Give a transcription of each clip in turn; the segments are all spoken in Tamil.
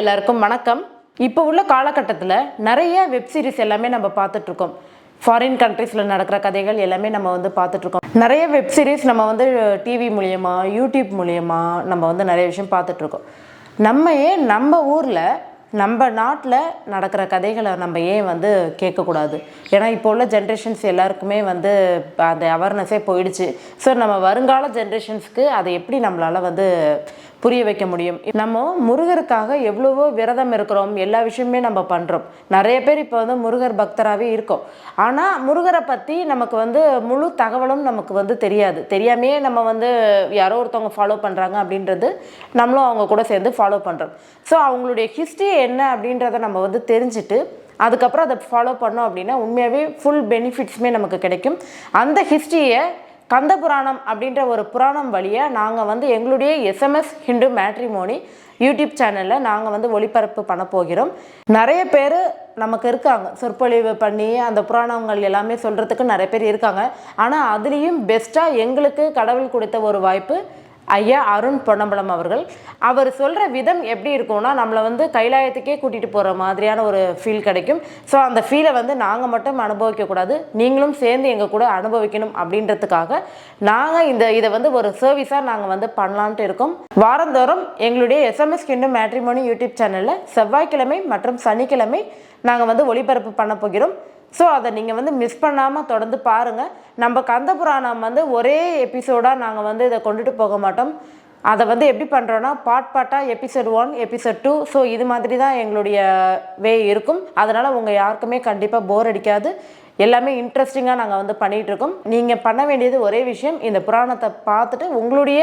எல்லாருக்கும் வணக்கம். இப்போ உள்ள காலகட்டத்தில் நிறைய வெப் சீரிஸ் எல்லாமே நம்ம பார்த்துட்ருக்கோம். ஃபாரின் கண்ட்ரீஸில் நடக்கிற கதைகள் எல்லாமே நம்ம வந்து பார்த்துட்ருக்கோம். நிறைய வெப் சீரிஸ் நம்ம வந்து டிவி மூலயமா யூடியூப் மூலியமாக நம்ம வந்து நிறைய விஷயம் பார்த்துட்ருக்கோம். நம்ம ஏன் நம்ம ஊரில் நம்ம நாட்டில் நடக்கிற கதைகளை நம்ம ஏன் வந்து கேட்கக்கூடாது? ஏன்னா இப்போ உள்ள ஜென்ரேஷன்ஸ் எல்லாருக்குமே வந்து அந்த அவேர்னஸே போயிடுச்சு. ஸோ நம்ம வருங்கால ஜென்ரேஷன்ஸ்க்கு அதை எப்படி நம்மளால் வந்து புரிய வைக்க முடியும். நம்ம முருகருக்காக எவ்வளவோ விரதம் இருக்கிறோம். எல்லா விஷயமே நம்ம பண்ணுறோம் நிறைய பேர் இப்போ வந்து முருகர் பக்தராகவே இருக்கோம். ஆனால் முருகரை பற்றி நமக்கு வந்து முழு தகவலும் நமக்கு வந்து தெரியாது. தெரியாமையே நம்ம வந்து யாரோ ஒருத்தவங்க ஃபாலோ பண்ணுறாங்க அப்படின்றது நம்மளும் அவங்க கூட சேர்ந்து ஃபாலோ பண்ணுறோம் ஸோ அவங்களுடைய ஹிஸ்ட்ரி என்ன அப்படின்றத நம்ம வந்து தெரிஞ்சுட்டு அதுக்கப்புறம் அதை ஃபாலோ பண்ணோம் அப்படின்னா உண்மையாகவே ஃபுல் பெனிஃபிட்ஸுமே நமக்கு கிடைக்கும். அந்த ஹிஸ்ட்ரியை கந்த புராணம் அப்படின்ற ஒரு புராணம் வழியாக நாங்கள் வந்து எங்களுடைய எஸ்எம்எஸ் ஹிந்து மேட்ரிமோனி யூடியூப் சேனலில் நாங்கள் வந்து ஒளிபரப்பு பண்ண போகிறோம். நிறைய பேர் நமக்கு இருக்காங்க. சொற்பொழிவு பண்ணி அந்த புராணங்கள் எல்லாமே சொல்கிறதுக்கு நிறைய பேர் இருக்காங்க. ஆனால் அதுலேயும் பெஸ்ட்டாக எங்களுக்கு கடவுள் கொடுத்த ஒரு வாய்ப்பு ஐயா அருண் பொன்னம்பலம் அவர்கள். அவர் சொல்கிற விதம் எப்படி இருக்கும்னா நம்மளை வந்து கைலாயத்துக்கே கூட்டிகிட்டு போகிற மாதிரியான ஒரு ஃபீல் கிடைக்கும். ஸோ அந்த ஃபீலை வந்து நாங்கள் மட்டும் அனுபவிக்கக்கூடாது நீங்களும் சேர்ந்து எங்கள் கூட அனுபவிக்கணும் அப்படின்றதுக்காக நாங்கள் இந்த இதை வந்து ஒரு சர்வீஸாக நாங்கள் வந்து பண்ணலான்ட்டு இருக்கோம். வாரந்தோறும் எங்களுடைய எஸ்எம்எஸ் கிண்டும் மேட்ரிமோனி யூடியூப் சேனலில் செவ்வாய்க்கிழமை மற்றும் சனிக்கிழமை நாங்கள் வந்து ஒளிபரப்பு பண்ண போகிறோம். ஸோ அதை நீங்கள் வந்து மிஸ் பண்ணாமல் தொடர்ந்து பாருங்கள் நம்ம கந்த புராணம் வந்து ஒரே எபிசோடாக நாங்கள் வந்து இதை கொண்டுட்டு போக மாட்டோம். அதை வந்து எப்படி பண்ணுறோன்னா பாட் பாட்டாக episode one episode two so இது மாதிரி தான் எங்களுடைய வே இருக்கும். அதனால் உங்கள் யாருக்குமே கண்டிப்பாக போர் அடிக்காது. எல்லாமே இன்ட்ரெஸ்டிங்காக நாங்கள் வந்து பண்ணிகிட்டு இருக்கோம். நீங்கள் பண்ண வேண்டியது ஒரே விஷயம் இந்த புராணத்தை பார்த்துட்டு உங்களுடைய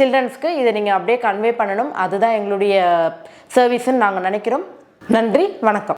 சில்ட்ரன்ஸ்க்கு இதை நீங்கள் அப்படியே கன்வே பண்ணணும். அதுதான் எங்களுடைய சர்வீஸ்ன்னு நாங்கள் நினைக்கிறோம். நன்றி வணக்கம்.